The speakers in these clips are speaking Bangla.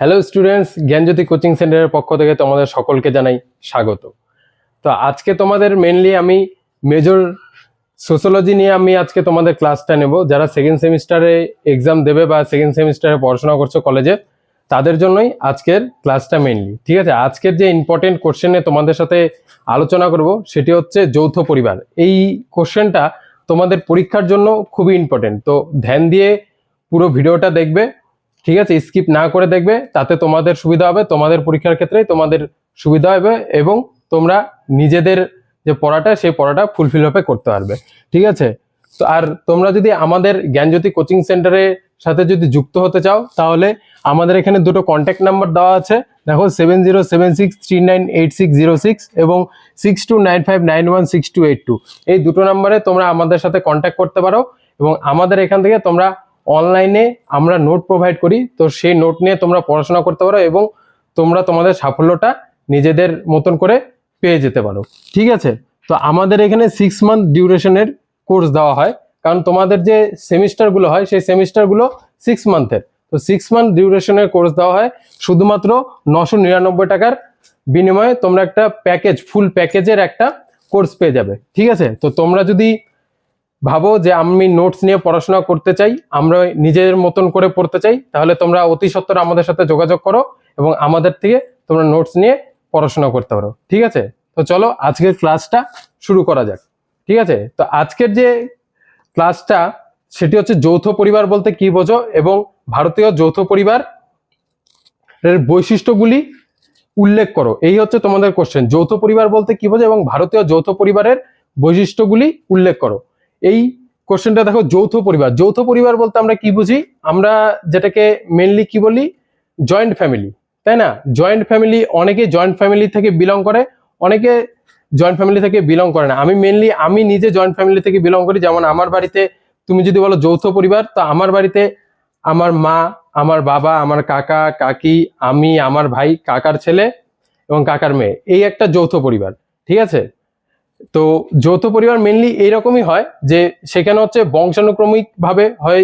হ্যালো স্টুডেন্টস জ্ঞানজ্যোতি কোচিং সেন্টারের পক্ষ থেকে তোমাদের সকলকে জানাই স্বাগত। তো আজকে তোমাদের মেনলি আমি মেজর সোশ্যোলজি নিয়ে আমি আজকে তোমাদের ক্লাসটা নেব। যারা সেকেন্ড সেমিস্টারে এক্সাম দেবে বা সেকেন্ড সেমিস্টারে পড়াশোনা করছ কলেজে তাদের জন্যই আজকের ক্লাসটা মেনলি ঠিক আছে? আজকের যে ইম্পর্টেন্ট কোশ্চেনে তোমাদের সাথে আলোচনা করব, সেটি হচ্ছে যৌথ পরিবার। এই কোশ্চেনটা তোমাদের পরীক্ষার জন্য খুবই ইম্পর্টেন্ট তো ধ্যান দিয়ে পুরো ভিডিওটা দেখবে ঠিক আছে স্কিপ না করে দেখবে, তাতে তোমাদের সুবিধা হবে, তোমাদের পরীক্ষার ক্ষেত্রে তোমাদের সুবিধা হবে এবং তোমরা নিজেদের যে পড়াটা, সেই পড়াটা ফুলফিল ভাবে করতে পারবে, ঠিক আছে? তো আর তোমরা যদি আমাদের জ্ঞানজ্যোতি কোচিং সেন্টারের সাথে যদি যুক্ত হতে চাও, তাহলে আমাদের এখানে দুটো কন্ট্যাক্ট নাম্বার দেওয়া আছে, দেখো seven zero seven six three nine eight six zero six এবং six two nine five nine one six two eight two এই দুটো নাম্বারে তোমরা আমাদের সাথে কন্ট্যাক্ট করতে পারো এবং আমাদের এখান থেকে তোমরা অনলাইনে আমরা নোট প্রোভাইড করি। তো সেই নোট নিয়ে তোমরা পড়াশোনা করতে পারো এবং তোমরা তোমাদের সাফল্যটা নিজেদের মতন করে পেয়ে যেতে পারো। ঠিক আছে? তো আমাদের এখানে সিক্স মান্থ ডিউরেশনের কোর্স দেওয়া হয়। কারণ তোমাদের যে সেমিস্টারগুলো হয়, সেই সেমিস্টারগুলো সিক্স মান্থের তো সিক্স মান্থ ডিউরেশনের কোর্স দেওয়া হয়। শুধুমাত্র নশো নিরানব্বই টাকার বিনিময়ে তোমরা একটা প্যাকেজ ফুল প্যাকেজের একটা কোর্স পেয়ে যাবে। ঠিক আছে? তো তোমরা যদি ভাবো যে আমি নোটস নিয়ে পড়াশোনা করতে চাই, আমরা নিজের মতন করে পড়তে চাই, তাহলে তোমরা অতি সত্বর আমাদের সাথে যোগাযোগ করো এবং আমাদের থেকে তোমরা নোটস নিয়ে পড়াশোনা করতে পারো, ঠিক আছে? তো চলো আজকের ক্লাসটা শুরু করা যাক, ঠিক আছে? তো আজকের যে ক্লাসটা সেটি হচ্ছে যৌথ পরিবার বলতে কি বোঝো এবং ভারতীয় যৌথ পরিবার এর বৈশিষ্ট্যগুলি উল্লেখ করো। এই হচ্ছে তোমাদের কোশ্চেন যৌথ পরিবার বলতে কি বোঝো এবং ভারতীয় যৌথ পরিবারের বৈশিষ্ট্যগুলি উল্লেখ করো। এই কোশ্চেনটা দেখো যৌথ পরিবার। যৌথ পরিবার বলতে আমরা কি বুঝি? আমরা যেটাকে মেনলি কি বলি? জয়েন্ট ফ্যামিলি তাই না? জয়েন্ট ফ্যামিলি অনেকে জয়েন্ট ফ্যামিলি থেকে বিলং করে, অনেকে জয়েন্ট ফ্যামিলি থেকে বিলং করে না। আমি মেনলি আমি নিজে জয়েন্ট ফ্যামিলি থেকে বিলং করি। যেমন আমার বাড়িতে তুমি যদি বলো যৌথ পরিবার, তো আমার বাড়িতে আমার মা, আমার বাবা, আমার কাকা, কাকি, আমি, আমার ভাই, কাকার ছেলে এবং কাকার মেয়ে। এই একটা যৌথ পরিবার, ঠিক আছে? তো যৌথ পরিবার মেনলি এইরকমই হয় যে সেখানে হচ্ছে বংশানুক্রমিক ভাবে হয়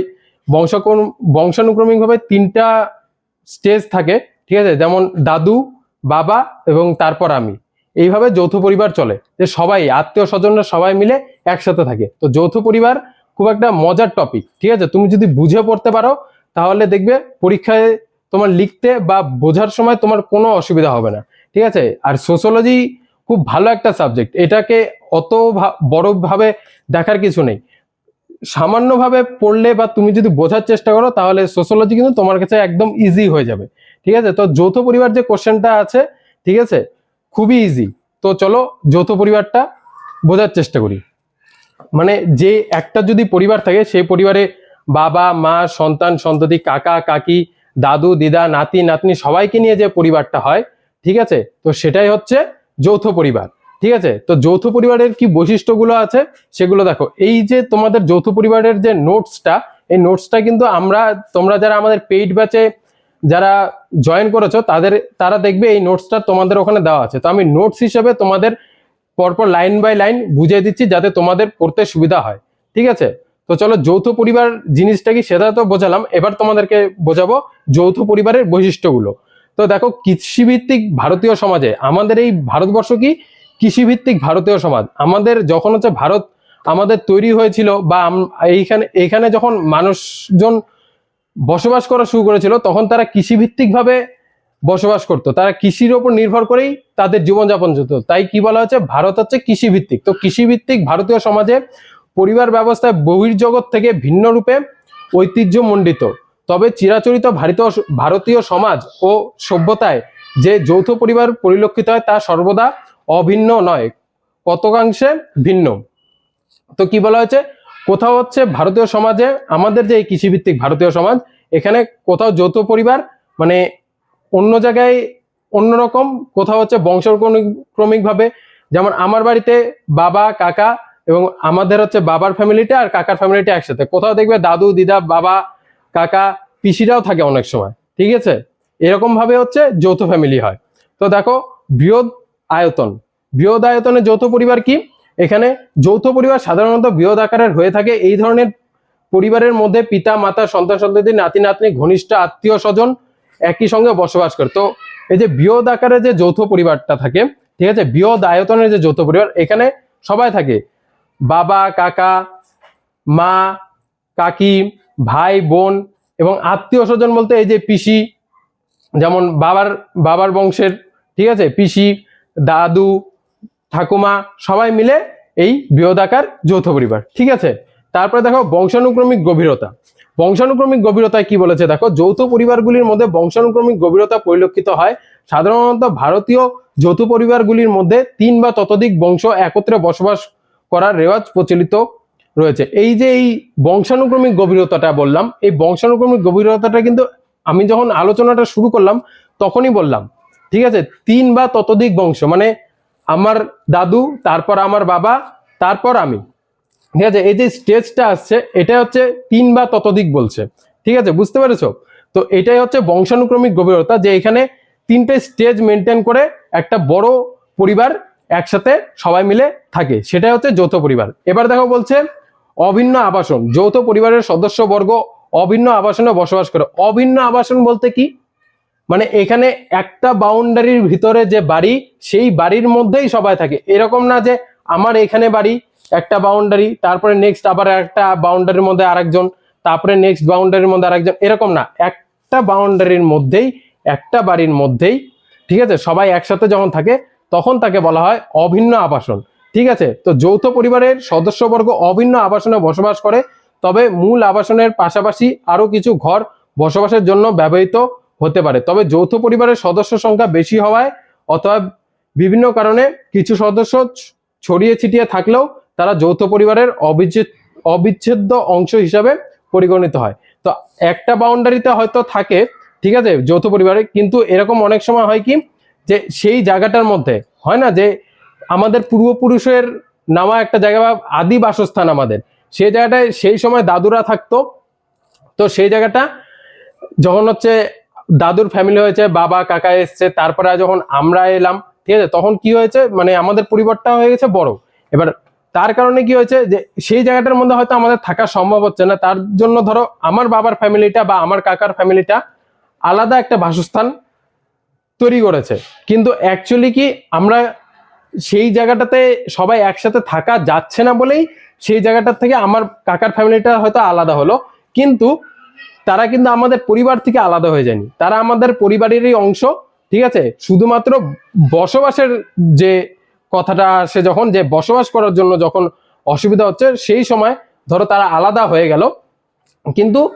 বংশক্রম বংশানুক্রমিক ভাবে তিনটা স্টেজ থাকে, ঠিক আছে? যেমন দাদু, বাবা এবং তারপর আমি। এইভাবে যৌথ পরিবার চলে, যে সবাই, আত্মীয় স্বজনরা সবাই মিলে একসাথে থাকে। তো যৌথ পরিবার খুব একটা মজার টপিক ঠিক আছে? তুমি যদি বুঝে পড়তে পারো, তাহলে দেখবে পরীক্ষায় তোমার লিখতে বা বোঝার সময় তোমার কোনো অসুবিধা হবে না, ঠিক আছে? আর সোশ্যোলজি খুব ভালো একটা সাবজেক্ট এটাকে অত বড়ভাবে দেখার কিছু নেই। সামান্যভাবে পড়লে বা তুমি যদি বোঝার চেষ্টা করো, তাহলে সোশ্যোলজি কিন্তু তোমার কাছে একদম ইজি হয়ে যাবে। ঠিক আছে? তো যৌথ পরিবার যে কোশ্চেনটা আছে, ঠিক আছে? খুবই ইজি তো চলো যৌথ পরিবারটা বোঝার চেষ্টা করি। মানে যে একটা যদি পরিবার থাকে, সেই পরিবারে বাবা, মা, সন্তান, সন্ততি, কাকা, কাকি, দাদু, দিদা, নাতি, নাতনি সবাইকে নিয়ে যে পরিবারটা হয়, ঠিক আছে? তো সেটাই হচ্ছে যৌথ পরিবার, ঠিক আছে? তো যৌথ পরিবারের কি বৈশিষ্ট্যগুলো আছে? সেগুলো দেখো। এই যে তোমাদের যৌথ পরিবারের যে নোটসটা, এই নোটসটা কিন্তু আমরা, তোমরা যারা আমাদের পেইড ব্যাচে যারা জয়েন করেছ, তাদের, তারা দেখবে এই নোটসটা তোমাদের ওখানে দেওয়া আছে। তো আমি নোটস হিসেবে তোমাদের পরপর লাইন বাই লাইন বুঝিয়ে দিচ্ছি, যাতে তোমাদের পড়তে সুবিধা হয়। ঠিক আছে? তো চলো, যৌথ পরিবার জিনিসটা কি সেটা তো বোঝালাম। এবার তোমাদেরকে বোঝাবো যৌথ পরিবারের বৈশিষ্ট্যগুলো। তো দেখো, কৃষিভিত্তিক ভারতীয় সমাজে আমাদের এই ভারতবর্ষ কি? কৃষিভিত্তিক ভারতীয় সমাজ। আমাদের যখন হচ্ছে ভারত আমাদের তৈরি হয়েছিল বা এইখানে এইখানে যখন মানুষজন বসবাস করা শুরু করেছিল, তখন তারা কৃষিভিত্তিক ভাবে বসবাস করতো। তারা কৃষির ওপর নির্ভর করেই তাদের জীবনযাপন চলত। তাই কি বলা হচ্ছে? ভারত হচ্ছে কৃষিভিত্তিক। তো কৃষিভিত্তিক ভারতীয় সমাজে পরিবার ব্যবস্থায় বহির্জগৎ থেকে ভিন্ন রূপে ঐতিহ্যমণ্ডিত। তবে চিরাচরিত ভারতীয় ভারতীয় সমাজ ও সভ্যতায় যে যৌথ পরিবার পরিলক্ষিত হয় তা সর্বদা অভিন্ন নয়, কতকাংশে ভিন্ন। তো কি বলা হয়েছে? কোথাও হচ্ছে ভারতীয় সমাজে আমাদের যে কৃষিভিত্তিক ভারতীয় সমাজ, এখানে কোথাও যৌথ পরিবার মানে অন্য জায়গায় অন্যরকম কোথাও হচ্ছে বংশক্রমিক ভাবে যেমন আমার বাড়িতে বাবা, কাকা এবং আমাদের হচ্ছে বাবার ফ্যামিলিটা আর কাকার ফ্যামিলিটা একসাথে। কোথাও দেখবে দাদু, দিদা, বাবা কাকা, পিসিরাও থাকে অনেক সময়, ঠিক আছে? এরকম ভাবে হচ্ছে যৌথ ফ্যামিলি হয়। তো দেখো, বৃহৎ আয়তন। বৃহৎ আয়তনের যৌথ পরিবার কি? এখানে যৌথ পরিবার সাধারণত বৃহৎ আকারের হয়ে থাকে। এই ধরনের পরিবারের মধ্যে পিতা, মাতা, সন্তান, সন্ততি, নাতি, নাতনি, ঘনিষ্ঠ, আত্মীয় স্বজন একই সঙ্গে বসবাস করে। তো এই যে বৃহৎ আকারে যে যৌথ পরিবারটা থাকে, ঠিক আছে? বৃহৎ আয়তনের যে যৌথ পরিবার, এখানে সবাই থাকে। বাবা, কাকা, মা, কাকি ভাই, বোন এবং আত্মীয় স্বজন বলতে এই যে পিসি, যেমন বাবার বাবার বংশের, ঠিক আছে? পিসি, দাদু, ঠাকুমা, সবাই মিলে এই বৃহদাকার যৌথ পরিবার, ঠিক আছে? তারপরে দেখো বংশানুক্রমিক গভীরতা। বংশানুক্রমিক গভীরতায় কি বলেছে? দেখো, যৌথ পরিবারগুলির মধ্যে বংশানুক্রমিক গভীরতা পরিলক্ষিত হয় সাধারণত ভারতীয় যৌথ পরিবারগুলির মধ্যে তিন বা ততোধিক বংশ একত্রে বসবাস করার রেওয়াজ প্রচলিত রয়েছে। এই যে এই বংশানুক্রমিক গভীরতাটা বললাম, এই বংশানুক্রমিক গভীরতাটা কিন্তু আমি যখন আলোচনাটা শুরু করলাম, তখনই বললাম, ঠিক আছে, তিন বা ততোধিক বংশ মানে আমার দাদু, তারপর আমার বাবা, তারপর আমি, ঠিক আছে, এই যে স্টেজটা আসছে, এটা হচ্ছে তিন বা ততোধিক বলছে, ঠিক আছে, বুঝতে পেরেছ? তো এটাই হচ্ছে বংশানুক্রমিক গভীরতা, যে এখানে তিনটে স্টেজ মেনটেন করে একটা বড় পরিবার একসাথে সবাই মিলে থাকে, সেটাই হচ্ছে যৌথ পরিবার। এবার দেখো বলছে অভিন্ন আবাসন, যৌথ পরিবারের সদস্যবর্গ অভিন্ন আবাসনে বসবাস করে। অভিন্ন আবাসন বলতে কি? মানে এখানে একটা বাউন্ডারির ভিতরে যে বাড়ি, সেই বাড়ির মধ্যেই সবাই থাকে। এরকম না যে আমার এখানে বাড়ি, একটা বাউন্ডারি, তারপরে নেক্সট আবার একটা বাউন্ডারির মধ্যে আরেকজন, তারপরে নেক্সট বাউন্ডারির মধ্যে আরেকজন, এরকম না। একটা বাউন্ডারির মধ্যেই, একটা বাড়ির মধ্যেই, ঠিক আছে? সবাই একসাথে যখন থাকে, তখন তাকে বলা হয় অভিন্ন আবাসন। ঠিক আছে? তো যৌথ পরিবারের সদস্যবর্গ অভিন্ন আবাসনে বসবাস করে, তবে মূল আবাসনের পাশাপাশি আরও কিছু ঘর বসবাসের জন্য ব্যবহৃত হতে পারে। তবে যৌথ পরিবারের সদস্য সংখ্যা বেশি হওয়ায় অথবা বিভিন্ন কারণে কিছু সদস্য ছড়িয়ে ছিটিয়ে থাকলেও তারা যৌথ পরিবারের অবিচ্ছেদ, অবিচ্ছেদ্য অংশ হিসাবে পরিগণিত হয়। তো একটা বাউন্ডারিতে হয়তো থাকে, ঠিক আছে, যৌথ পরিবারে, কিন্তু এরকম অনেক সময় হয় কি, যে সেই জায়গাটার মধ্যে, হয় না যে আমাদের পূর্বপুরুষের নামা একটা জায়গা বা আদি বাসস্থান আমাদের। সেই জায়গাটায় সেই সময় দাদুরা থাকতো। তো সেই জায়গাটা যখন হচ্ছে দাদুর ফ্যামিলি হয়েছে, বাবা, কাকা এসছে, তারপরে যখন আমরা এলাম, ঠিক আছে, তখন কি হয়েছে মানে আমাদের পরিবারটা হয়ে গেছে বড়। এবার তার কারণে কি হয়েছে যে সেই জায়গাটার মধ্যে হয়তো আমাদের থাকা সম্ভব হচ্ছে না। তার জন্য ধরো আমার বাবার ফ্যামিলিটা বা আমার কাকার ফ্যামিলিটা আলাদা একটা বাসস্থান তৈরি করেছে। কিন্তু অ্যাকচুয়ালি কি আমরা সেই জায়গাটাতে সবাই একসাথে থাকা যাচ্ছে না বলেই সেই জায়গাটার থেকে আমার কাকার ফ্যামিলিটা হয়তো আলাদা হলো। কিন্তু তারা কিন্তু আমাদের পরিবার থেকে আলাদা হয়ে যায়নি। তারা আমাদের পরিবারেরই অংশ, ঠিক আছে? শুধুমাত্র বসবাসের যে কথাটা আসে যখন, যে বসবাস করার জন্য যখন অসুবিধা হচ্ছে, সেই সময় ধরো তারা আলাদা হয়ে গেল। কিন্তু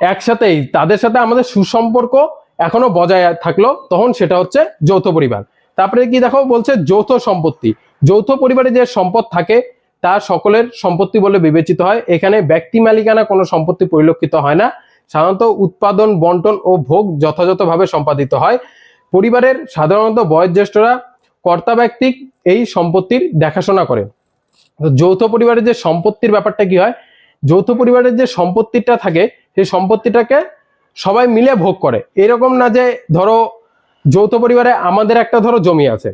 একসাথেই তাদের সাথে আমাদের সুসম্পর্ক এখনও বজায় থাকল। তখন সেটা হচ্ছে যৌথ পরিবার। তারপরে কি দেখো বলছে যৌথ সম্পত্তি। যৌথ পরিবারে যে সম্পদ থাকে, তা সকলের সম্পত্তি বলে বিবেচিত হয়। এখানে ব্যক্তি মালিকানা কোনো সম্পত্তি পরিলক্ষিত হয় না। সাধারণত উৎপাদন, বন্টন ও ভোগ যথাযথভাবে সম্পাদিত হয়। পরিবারের সাধারণত বয়োজ্যেষ্ঠরা কর্তা ব্যক্তিক এই সম্পত্তির দেখাশোনা করে। যৌথ পরিবারের যে সম্পত্তির ব্যাপারটা কি হয়? যৌথ পরিবারের যে সম্পত্তিটা থাকে, সেই সম্পত্তিটাকে সবাই মিলে ভোগ করে। এরকম না যে ধরো যৌথ পরিবারে আমাদের একটা ধরো জমি আছে।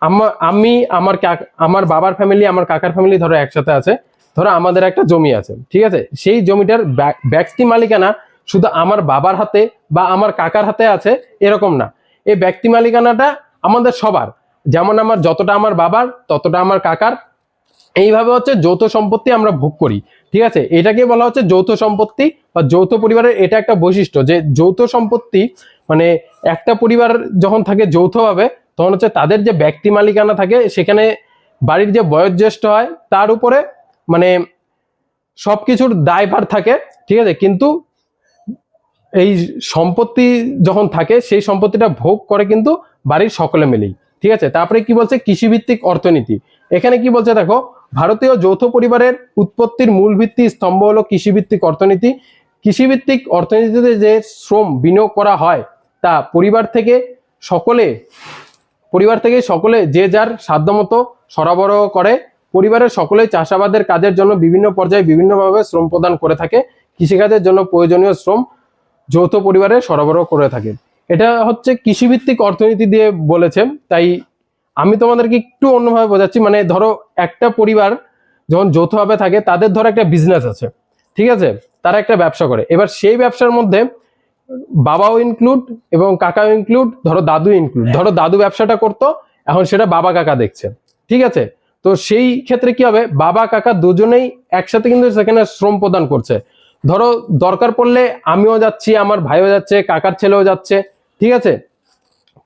আমা- আমি, আমার আমার বাবার ফ্যামিলি আমার কাকার ফ্যামিলি ধরো একসাথে আছে। ধরো আমাদের একটা জমি আছে, ঠিক আছে? সেই জমিটার ব্যা- ব্যক্তি মালিকানা শুধু আমার বাবার হাতে বা আমার কাকার হাতে আছে, এরকম না। এই ব্যক্তি মালিকানাটা আমাদের সবার। যেমন আমার, যতটা আমার বাবার, ততটা আমার কাকার। এইভাবে হচ্ছে যৌথ সম্পত্তি আমরা ভোগ করি, ঠিক আছে? এটাকে বলা হচ্ছে যৌথ সম্পত্তি বা যৌথ পরিবারের এটা একটা বৈশিষ্ট্য যে যৌথ সম্পত্তি মানে একটা পরিবার যখন থাকে যৌথভাবে, তখন হচ্ছে তাদের যে ব্যক্তি মালিকানা থাকে, সেখানে বাড়ির যে বয়োজ্যেষ্ঠ হয়, তার উপরে মানে সবকিছুর দায়ভার থাকে, ঠিক আছে? কিন্তু এই সম্পত্তি যখন থাকে, সেই সম্পত্তিটা ভোগ করে কিন্তু বাড়ির সকলে মিলেই, ঠিক আছে? তারপরে কি বলছে? কৃষিভিত্তিক অর্থনীতি। এখানে কি বলছে দেখো, ভারতীয় যৌথ পরিবারের উৎপত্তির মূল ভিত্তি স্তম্ভ হলো কৃষিভিত্তিক অর্থনীতি। কৃষিভিত্তিক অর্থনীতিতে যে শ্রম বিনিয়োগ করা হয় তা পরিবার থেকে সকলে, পরিবার থেকে সকলে যে যার সাধ্যমতো সরবরাহ করে, পরিবারের সকলেই চাষাবাদের কাজের জন্য বিভিন্ন পর্যায়ে বিভিন্নভাবে শ্রম প্রদান করে থাকে, কৃষিকাজের জন্য প্রয়োজনীয় শ্রম যৌথ পরিবারে সরবরাহ করে থাকে। এটা হচ্ছে কৃষিভিত্তিক অর্থনীতি দিয়ে বলেছে তাই আমি তোমাদেরকে একটু অন্যভাবে বোঝাচ্ছি মানে ধরো একটা পরিবার যখন যৌথভাবে থাকে, তাদের ধরো একটা বিজনেস আছে, ঠিক আছে? তারা একটা ব্যবসা করে। এবার সেই ব্যবসার মধ্যে বাবাও ইনক্লুড এবং কাকাও ইনক্লুড ধরো দাদু ইনক্লুড ধরো দাদু ব্যবসাটা করতো, এখন সেটা বাবা কাকা দেখছে। ঠিক আছে? তো সেই ক্ষেত্রে কি হবে? বাবা, কাকা দুজনেই একসাথে কিন্তু সেখানে শ্রম প্রদান করছে। ধরো দরকার পড়লে আমিও যাচ্ছি, আমার ভাইও যাচ্ছে, কাকার ছেলেও যাচ্ছে। ঠিক আছে?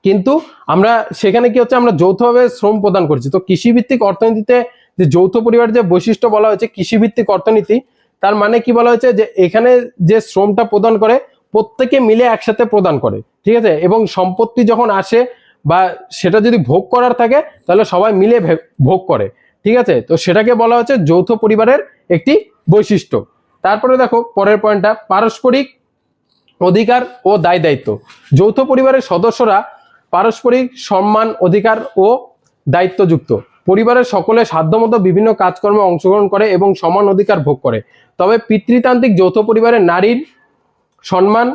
কিন্তু আমরা সেখানে কি হচ্ছে? আমরা যৌথভাবে শ্রম প্রদান করছি। তো কৃষিভিত্তিক অর্থনীতিতে যে যৌথ পরিবারের যে বৈশিষ্ট্য বলা হয়েছে, কৃষিভিত্তিক অর্থনীতি, তার মানে কি বলা হয়েছে? যে এখানে যে শ্রমটা প্রদান করে প্রত্যেকে মিলে একসাথে প্রদান করে, ঠিক আছে? এবং সম্পত্তি যখন আসে বা সেটা যদি ভোগ করার থাকে, তাহলে সবাই মিলে ভোগ করে, ঠিক আছে? তো সেটাকে বলা হচ্ছে যৌথ পরিবারের একটি বৈশিষ্ট্য। তারপরে দেখো, পরের পয়েন্টটা পারস্পরিক অধিকার ও দায় দায়িত্ব। যৌথ পরিবারের সদস্যরা পারস্পরিক সম্মান, অধিকার ও দায়িত্বযুক্ত। পরিবারের সকলে সাধ্যমতো বিভিন্ন কাজকর্মে অংশগ্রহণ করে এবং সমান অধিকার ভোগ করে। তবে পিতৃতান্ত্রিক যৌথ পরিবারের নারীর সম্মান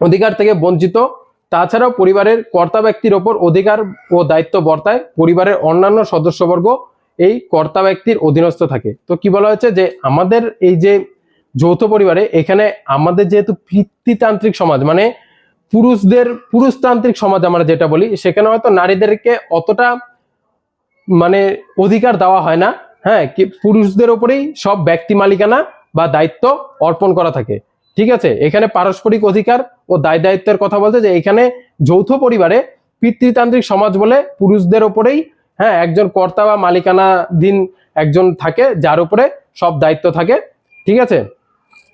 অধিকার থেকে বঞ্চিত। তাছাড়াও পরিবারের কর্তা ব্যক্তির ওপর অধিকার ও দায়িত্ব বর্তায় পরিবারের অন্যান্য সদস্যবর্গ এই কর্তা ব্যক্তির অধীনস্থ থাকে। তো কি বলা হয়েছে যে আমাদের এই যে যৌথ পরিবারে এখানে আমাদের যেহেতু পিতৃতান্ত্রিক সমাজ মানে পুরুষদের পুরুষতান্ত্রিক সমাজ আমরা যেটা বলি, সেখানে হয়তো নারীদেরকে অতটা মানে অধিকার দেওয়া হয় না। হ্যাঁ পুরুষদের ওপরেই সব ব্যক্তি মালিকানা বা দায়িত্ব অর্পণ করা থাকে। ঠিক আছে? এখানে পারস্পরিক অধিকার ও দায় দায়িত্বের কথা বলছে যে এখানে যৌথ পরিবারে পিতৃতান্ত্রিক সমাজ বলে পুরুষদের ওপরেই হ্যাঁ একজন কর্তা বা মালিকানাধীন একজন থাকে, যার উপরে সব দায়িত্ব থাকে, ঠিক আছে?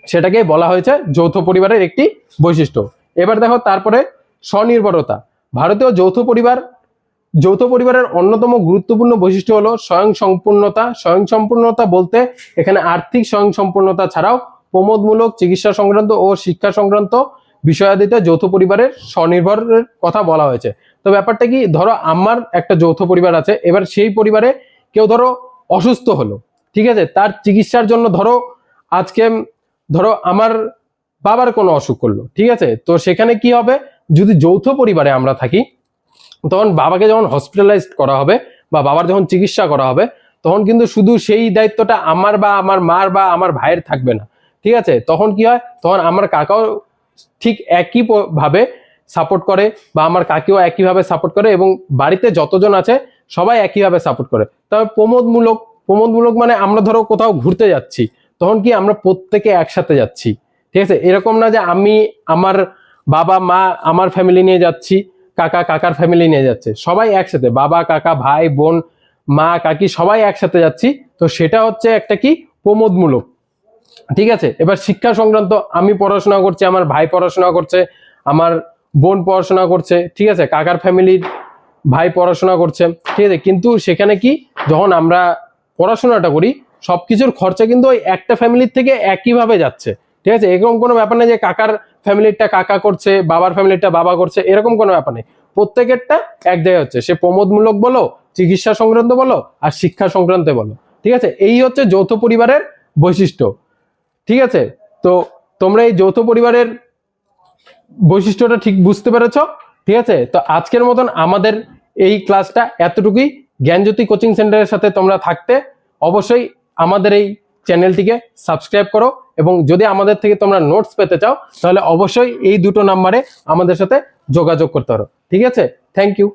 সেটাকেই বলা হয়েছে যৌথ পরিবারের একটি বৈশিষ্ট্য। এবার দেখো তারপরে স্বনির্ভরতা। ভারতীয় যৌথ পরিবার, যৌথ পরিবারের অন্যতম গুরুত্বপূর্ণ বৈশিষ্ট্য হলো স্বয়ং সম্পূর্ণতা স্বয়ং সম্পূর্ণতা বলতে এখানে আর্থিক স্বয়ং সম্পূর্ণতা ছাড়াও প্রমোদমূলক চিকিৎসা সংক্রান্ত ও শিক্ষা সংক্রান্ত বিষয়াদিতে যৌথ পরিবারের স্বনির্ভরের কথা বলা হয়েছে। তো ব্যাপারটা কি, ধরো আমার একটা যৌথ পরিবার আছে, এবার সেই পরিবারে কেউ ধরো অসুস্থ হলো, ঠিক আছে? তার চিকিৎসার জন্য ধরো আজকে, ধরো আমার বাবার কোনো অসুখ করল, ঠিক আছে? তো সেখানে কি হবে? যদি যৌথ পরিবারে আমরা থাকি, তখন বাবাকে যখন হসপিটালাইজ করা হবে বা বাবার যখন চিকিৎসা করা হবে, তখন কিন্তু শুধু সেই দায়িত্বটা আমার বা আমার মার বা আমার ভাইয়ের থাকবে না। ঠিক আছে? তখন কি হয়? তখন আমার কাকাও ঠিক একই ভাবে সাপোর্ট করে বা আমার কাকিও একইভাবে সাপোর্ট করে এবং বাড়িতে যতজন আছে সবাই একইভাবে সাপোর্ট করে। তবে প্রমোদমূলক প্রমোদমূলক মানে আমরা ধরো কোথাও ঘুরতে যাচ্ছি, তখন কি আমরা প্রত্যেকে একসাথে যাচ্ছি, ঠিক আছে? এরকম না যে আমি, আমার বাবা, মা আমার ফ্যামিলি নিয়ে যাচ্ছি, কাকা, কাকার ফ্যামিলি নিয়ে যাচ্ছে, সবাই একসাথে, বাবা, কাকা, ভাই, বোন, মা, কাকি সবাই একসাথে যাচ্ছি। তো সেটা হচ্ছে একটা কি? প্রমোদমূলক। ঠিক আছে? এবার শিক্ষা সংক্রান্ত আমি পড়াশোনা করছি, আমার ভাই পড়াশোনা করছে, আমার বোন পড়াশোনা করছে, ঠিক আছে? কাকার ফ্যামিলির ভাই পড়াশোনা করছে, ঠিক আছে? কিন্তু সেখানে কি? যখন আমরা পড়াশোনাটা করি সব কিছুর খরচা কিন্তু ওই একটা ফ্যামিলির থেকে একইভাবে যাচ্ছে, ঠিক আছে? এরকম কোনো ব্যাপার নেই যে কাকার ফ্যামিলিরটা কাকা করছে, বাবার ফ্যামিলিরটা বাবা করছে, এরকম কোনো ব্যাপার নেই। প্রত্যেকেরটা এক জায়গায় হচ্ছে। সে প্রমোদমূলক বলো, চিকিৎসা সংক্রান্ত বলো, আর শিক্ষা সংক্রান্ত বলো, ঠিক আছে? এই হচ্ছে যৌথ পরিবারের বৈশিষ্ট্য। ঠিক আছে? তো তোমরা এই যৌথ পরিবারের বৈশিষ্ট্যটা ঠিক বুঝতে পেরেছ? ঠিক আছে? তো আজকের মতন আমাদের এই ক্লাসটা এতটুকুই। জ্ঞানজ্যোতি কোচিং সেন্টারের সাথে তোমরা থাকতে অবশ্যই আমাদের এই চ্যানেলটিকে সাবস্ক্রাইব করো এবং যদি আমাদের থেকে তোমরা নোটস পেতে চাও, তাহলে অবশ্যই এই দুটো নাম্বারে আমাদের সাথে যোগাযোগ করতে পারো। ঠিক আছে? Thank you.